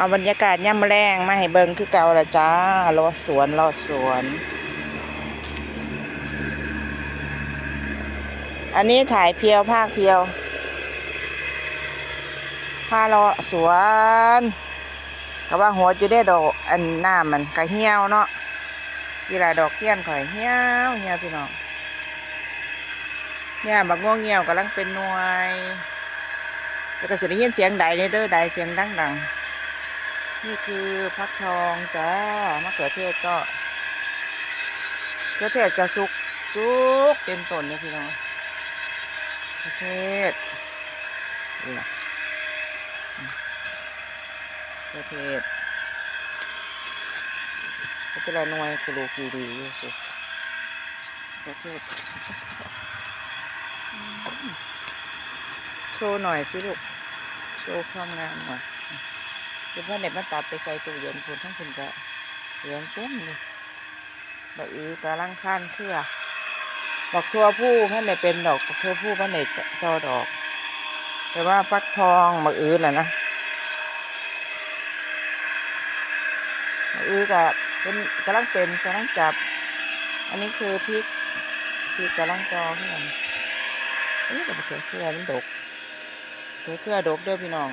เอาบรรยากาศย่ำแรงมาให้เบิงคือเก่าละจ้ารอสวนรอสวน อันนี้ถ่ายเพียวภาคเพียวพาเลาะสวนก็ว่าหัวจะได้ดอกอันหน้ามันก็เหี่ยวเนาะกีฬาดอกเทียนข่อยเหี่ยวเหี่ยวพี่น้องเนี่ยบักง่วงเหี่ยวกำลังเป็นหน่วยแล้วก็เสียงยินเสียงใดเด้อใดเสียงดังๆ นี่คือพักทองจ้ามะเขือเทศก็มะเขือเทศก็สุกสุกเต็มต้นเนี่ยพี่น้องประเทศนี่นะประเทศก็จะละหน่วยกรูกีดีอยู่สิประเทศโชว์หน่อยสิลูกโชว์ความงามหน่อย เดี๋ยวพ่อเน็ตมาตัดไปใส่ตู้เย็นคุณทั้งคุณก็เหลืองเต็มเลยบะอือกำลังขั้นเครือดอกทั่วผู้พันในเป็นดอกทั่วผู้พันในจอดอก แต่ว่าฟักทองมะอื้อน่ะนะมะอือกับเป็นกำลังเป็นกำลังจับ อันนี้คือพริกพริกกำลังจอเพื่อนเอ๊ะแต่มะเขือเขือมันดกเขือเขือดกเด้อพี่น้อง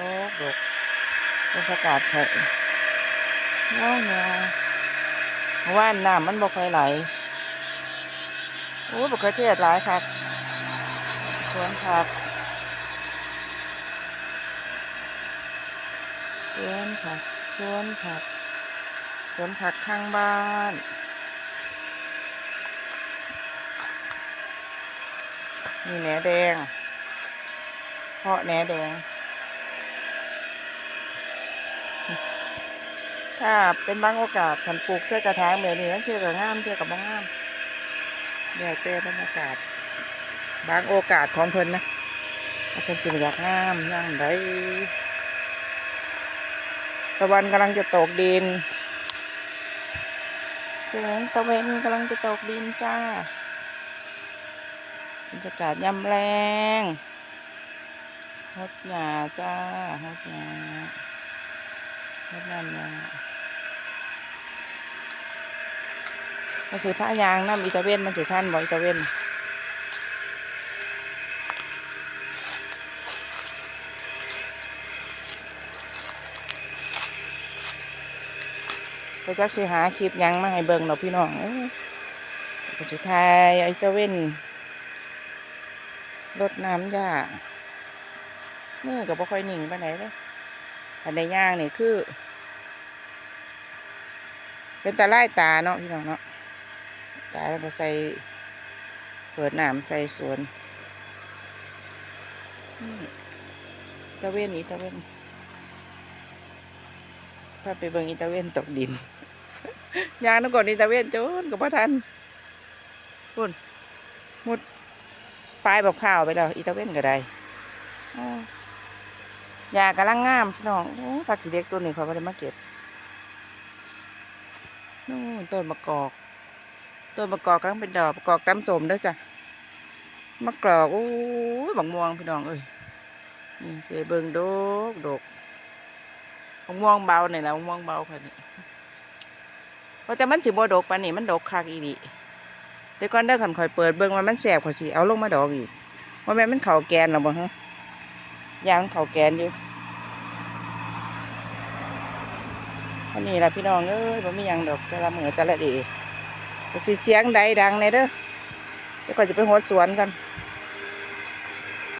ดกดก เป็นประกาศไผ่เนาะเนี่ยเพราะว่าน้ำมันบ่ค่อยไหลโอ้บกเขือเทศหลายครับสวนผักสวนผักสวนผักสวนผักข้างบ้านมีแหนแดง เพาะแหนแดง ถ้าเป็นบางโอกาสขันปลูกเสื้อกระถางแบบนี้นั่นเชื่อกับงามเชื่อกับบ้างงามเดี๋ยเต้บรรยากาศ บางโอกาสของเพิ่นนะเพิ่นสิอยากงามย่างไดตะวันกำลังจะตกดินแสงตะเวนกำลังจะตกดินจ้าบรรยากาศยาแรงฮดหยาจ้าฮดหยาฮดน้ำหยา มันคือผ้ายางน้ำอิตาเวนมันสิท่านบ่อิตาเวนไปจักสิหาคลิปยังมาให้เบิ่งเนาะพี่น้องเอ้ยก็สิทายอิตาเวนรดน้ำยามือกับบ่ค่อยหนิ่งไปไหนเลยอันใดย่างนี่คือ เป็นตาไล่ตาเนาะพี่น้องเนาะ ตายแล้วก็ใส่เปิดน้ำใส่สวนตะเวนอีตะเวนถ้าไปเบิ่งอีตะเวนตกดินยางนึกก่อนอีตะเวนจนกับพ่ทันพุ่นมุดปลายบอกข้าวไปแล้วอีตะเวนก็ได้ยากำลังงามพี่น้องโอ้ผักกีเด็กตัวหนี้เขาไม่ได้มาเก็บนู่นต้นมะกอก ต้นมะกอกกำลังเป็นดอกมะกอกตำสมเด้อจ้ะมะกอกโอ้ยบักม่วงพี่น้องเอ้ยนี่เจเบิงโดกโดกบักม่วงเบาเนี่ยนะบักม่วงเบาค่ะนี่เพราะแต่มันสิบ่ดกปานนี้มันดกคักอีดีเดี๋ยวก่อนเด้อขันคอยเปิดเบิ่งว่ามันแสบข่อสิเอาลงมาดอกอีกว่าแม่มันเข่าแกนหรอบ่ฮะยางเข่าแกนอยู่อันนี้ละพี่น้องเอ้ยบ่มียังดอกแต่ละมือแต่ละเดี สิเสียงใดดังในเด้อเดี๋ยวก่อนจะไปหัวสวนกัน